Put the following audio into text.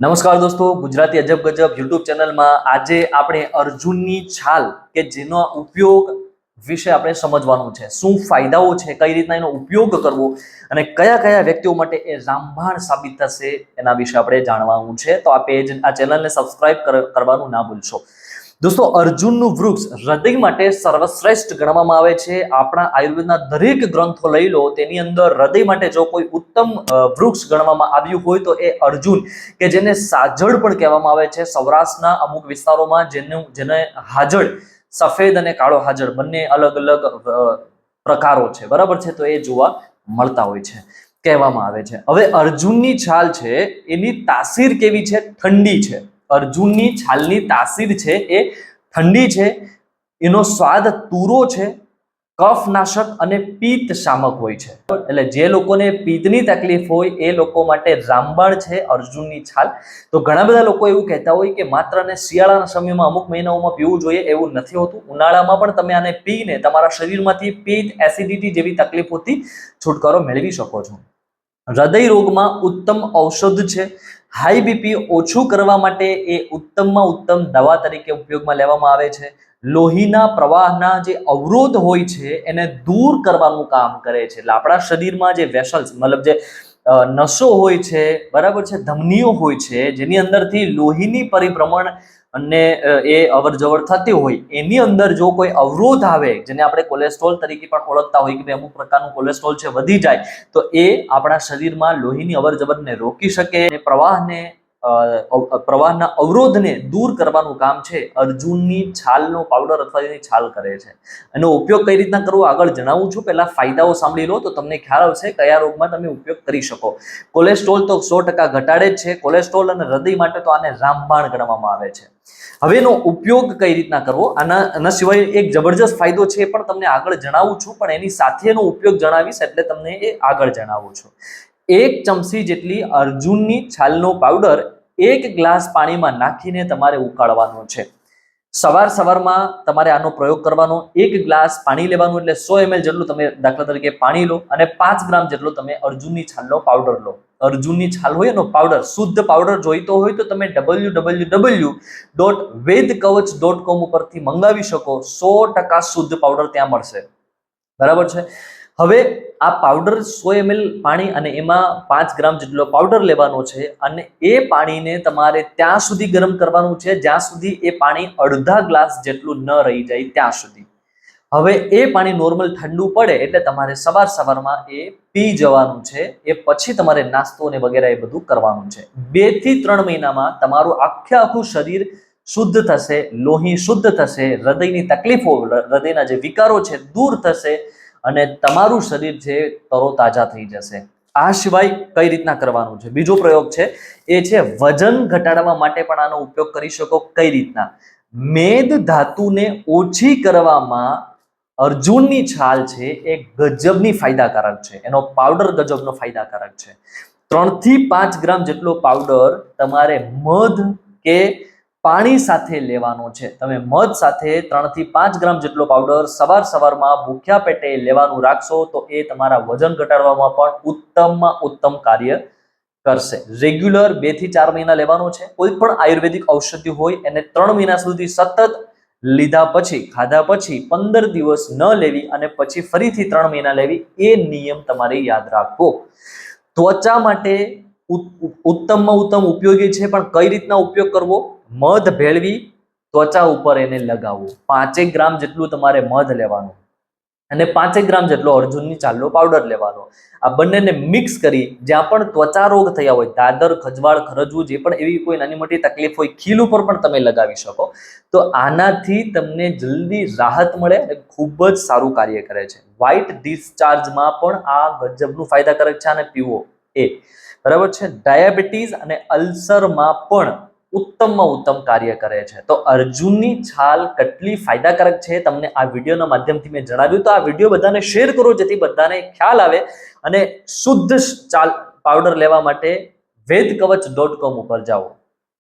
નમસ્કાર દોસ્તો, ગુજરાતી અજબ ગજબ યુટ્યુબ ચેનલમાં આજે આપણે અર્જુનની છાલ કે જેનો ઉપયોગ વિશે આપણે સમજવાનું છે. શું ફાયદાઓ છે, કઈ રીતના એનો ઉપયોગ કરવો અને કયા કયા વ્યક્તિઓ માટે એ રામબાણ સાબિત થશે એના વિશે આપણે જાણવાનું છે. તો આ પેજ આ ચેનલને સબસ્ક્રાઇબ કરવાનું ના ભૂલશો. દોસ્તો, અર્જુનનું વૃક્ષ હૃદય માટે સર્વશ્રેષ્ઠ ગણવામાં આવે છે. આપણા આયુર્વેદના દરેક ગ્રંથો લઈ લો, તેની અંદર હૃદય માટે જો કોઈ ઉત્તમ વૃક્ષ ગણવામાં આવ્યું હોય તો એ અર્જુન, કે જેને સાજળ પણ કહેવામાં આવે છે. સૌરાષ્ટ્રના અમુક વિસ્તારોમાં જેનું, જેને હાજળ, સફેદ અને કાળો હાજળ બંને અલગ અલગ પ્રકારો છે. બરાબર છે? તો એ જોવા મળતા હોય છે, કહેવામાં આવે છે. હવે અર્જુનની છાલ છે, એની તાસીર કેવી છે? ઠંડી છે. અર્જુનની છાલની તાસીર છે એ ઠંડી છે, એનો સ્વાદ તુરો છે, કફનાશક અને પિત્ત શામક હોય છે. એટલે જે લોકોને પિત્તની તકલીફ હોય એ લોકો માટે રામબાણ છે અર્જુનની છાલ. તો ઘણા બધા લોકો એવું કહેતા હોય કે માત્ર ને શિયાળાના સમયમાં અમુક મહિનાઓમાં પીવું જોઈએ એવું નથી હોતું. ઉનાળામાં પણ તમે આને પીને તમારા શરીરમાંથી પિત્ત એસિડિટી જેવી તકલીફોથી છુટકારો મેળવી શકો છો. હૃદય રોગમાં ઉત્તમ ઔષધ છે. હાઈ બીપી ઓછું કરવા માટે એ ઉત્તમમાં ઉત્તમ દવા તરીકે ઉપયોગમાં લેવામાં આવે છે. લોહીના પ્રવાહના જે અવરોધ હોય છે, એને દૂર કરવાનું કામ કરે છે. એટલે આપણા શરીરમાં જે વેસલ્સ મતલબ જે નસો હોય છે, બરાબર છે, ધમનીઓ હોય છે, જેની અંદરથી લોહીની પરિભ્રમણ અને એ અવર જવર થતી હોય. એની અંદર જો કોઈ અવરોધ આવે, જેને આપણે કોલેસ્ટ્રોલ તરીકે પણ ઓળખતા હોય કે અમુક પ્રકારનું કોલેસ્ટ્રોલ છે, વધી જાય, તો એ આપણા શરીરમાં લોહીની અવર જવરને રોકી શકે પ્રવાહને પ્રવાહના અવરોધને દૂર કરવાનું કામ છે. અર્જુનની છાલનો પાવડર અથવા એની છાલ કરે છે. એનો ઉપયોગ કઈ રીતના કરવો આગળ જણાવું છું. પહેલા ફાયદાઓ સાંભળી લો તો તમને ખ્યાલ આવશે કયા રોગમાં તમે ઉપયોગ કરી શકો. કોલેસ્ટ્રોલ તો સો ટકા ઘટાડે જ છે. કોલેસ્ટ્રોલ અને હૃદય માટે તો આને રામબાણ ગણવામાં આવે છે. હવે એનો ઉપયોગ કઈ રીતના કરવો? આના આના સિવાય એક જબરજસ્ત ફાયદો છે પણ તમને આગળ જણાવું છું. પણ એની સાથેનો ઉપયોગ જણાવીશ એટલે તમને એ આગળ જણાવું છું. એક ચમચી જેટલી અર્જુનની છાલનો પાવડર એક ગ્લાસ પાણીમાં નાખીને તમારે ઉકાળવાનો છે. સવાર સવારમાં તમારે આનો પ્રયોગ કરવાનો, એક ગ્લાસ પાણી લેવાનું એટલે સો એમએલ જેટલું તમે દાખલા તરીકે પાણી લો અને પાંચ ગ્રામ જેટલો તમે અર્જુનની છાલનો પાવડર લો. અર્જુનની છાલ હોય એનો પાવડર શુદ્ધ પાવડર જોઈતો હોય તો તમે W W W dot Ved Kavach dot com ઉપરથી મંગાવી શકો, સો ટકા શુદ્ધ પાવડર ત્યાં મળશે. બરાબર છે? હવે આ પાવડર સો એમએલ પાણી અને એમાં પાંચ ગ્રામ જેટલો પાવડર લેવાનો છે અને એ પાણીને તમારે ત્યાં સુધી ગરમ કરવાનું છે, જ્યાં સુધી એ પાણી અડધા ગ્લાસ જેટલું ન રહી જાય ત્યાં સુધી. હવે એ પાણી નોર્મલ ઠંડુ પડે એટલે તમારે સવાર સવારમાં એ પી જવાનું છે, એ પછી તમારે નાસ્તો ને વગેરે એ બધું કરવાનું છે. બેથી ત્રણ મહિનામાં તમારું આખે આખું શરીર શુદ્ધ થશે, લોહી શુદ્ધ થશે, હૃદયની તકલીફો, હૃદયના જે વિકારો છે, દૂર થશે અને તમારું શરીર છે તરોતાજા થઈ જશે. આ સિવાય કઈ રીતના કરવાનું છે? બીજો પ્રયોગ છે, એ છે વજન ઘટાડવા માટે પણ આનો ઉપયોગ કરી શકો કઈ રીતના? મેદ ધાતુને ઓછી કરવામાં અર્જુનની છાલ છે એ ગજબની ફાયદાકારક છે. એનો પાવડર ગજબનો ફાયદાકારક છે. ત્રણથી પાંચ ગ્રામ જેટલો પાવડર તમારે મધ કે પાણી સાથે લેવાનો છે. તમે મધ સાથે ત્રણથી પાંચ ગ્રામ જેટલો પાવડર સવાર સવારમાં ભૂખ્યા પેટે લેવાનું રાખશો તો એ તમારા વજન ઘટાડવામાં પણ ઉત્તમમાં ઉત્તમ કાર્ય કરશે. રેગ્યુલર બેથી ચાર મહિના લેવાનો છે. કોઈ પણ આયુર્વેદિક ઔષધિ હોય એને ત્રણ મહિના સુધી સતત લીધા પછી, ખાધા પછી પંદર દિવસ ન લેવી અને પછી ફરીથી ત્રણ મહિના લેવી એ નિયમ તમારે યાદ રાખવો. ત્વચા માટે ઉત- ઉત્તમમાં ઉત્તમ ઉપયોગી છે, પણ કઈ રીતના ઉપયોગ કરવો? મધ ભેળવી ત્વચા ઉપર એને લગાવવું પાંચેક ગ્રામ જેટલું તમારે મધ લેવાનું. અને પાંચેક ગ્રામ જેટલો અર્જુનની ચાલનો પાવડર લેવાનો. આ બંનેને મિક્સ કરી જ્યાં પણ ત્વચા રોગ થયા હોય, દાદર, ખજવાળ, ખરજવું, જે પણ એવી કોઈ નાની મોટી તકલીફ હોય, ખીલ ઉપર પણ તમે લગાવી શકો. તો આનાથી તમને જલ્દી રાહત મળે અને ખૂબ જ સારું કાર્ય કરે છે. વ્હાઇટ ડિસ્ચાર્જમાં પણ આ ગજબનું ફાયદાકારક છે અને પીવો એ. બરાબર છે? ડાયાબિટીસ અને અલ્સરમાં પણ ઉત્તમમાં ઉત્તમ કાર્ય કરે છે. તો અર્જુનની છાલ કેટલી ફાયદાકારક છે તમને આ વિડીયોના માધ્યમથી મેં જણાવ્યું. તો આ વીડિયો બધાને શેર કરો જેથી બધાને ખ્યાલ આવે અને શુદ્ધ ચાલ પાવડર લેવા માટે વેદ કવચ ડોટ કોમ ઉપર જાઓ.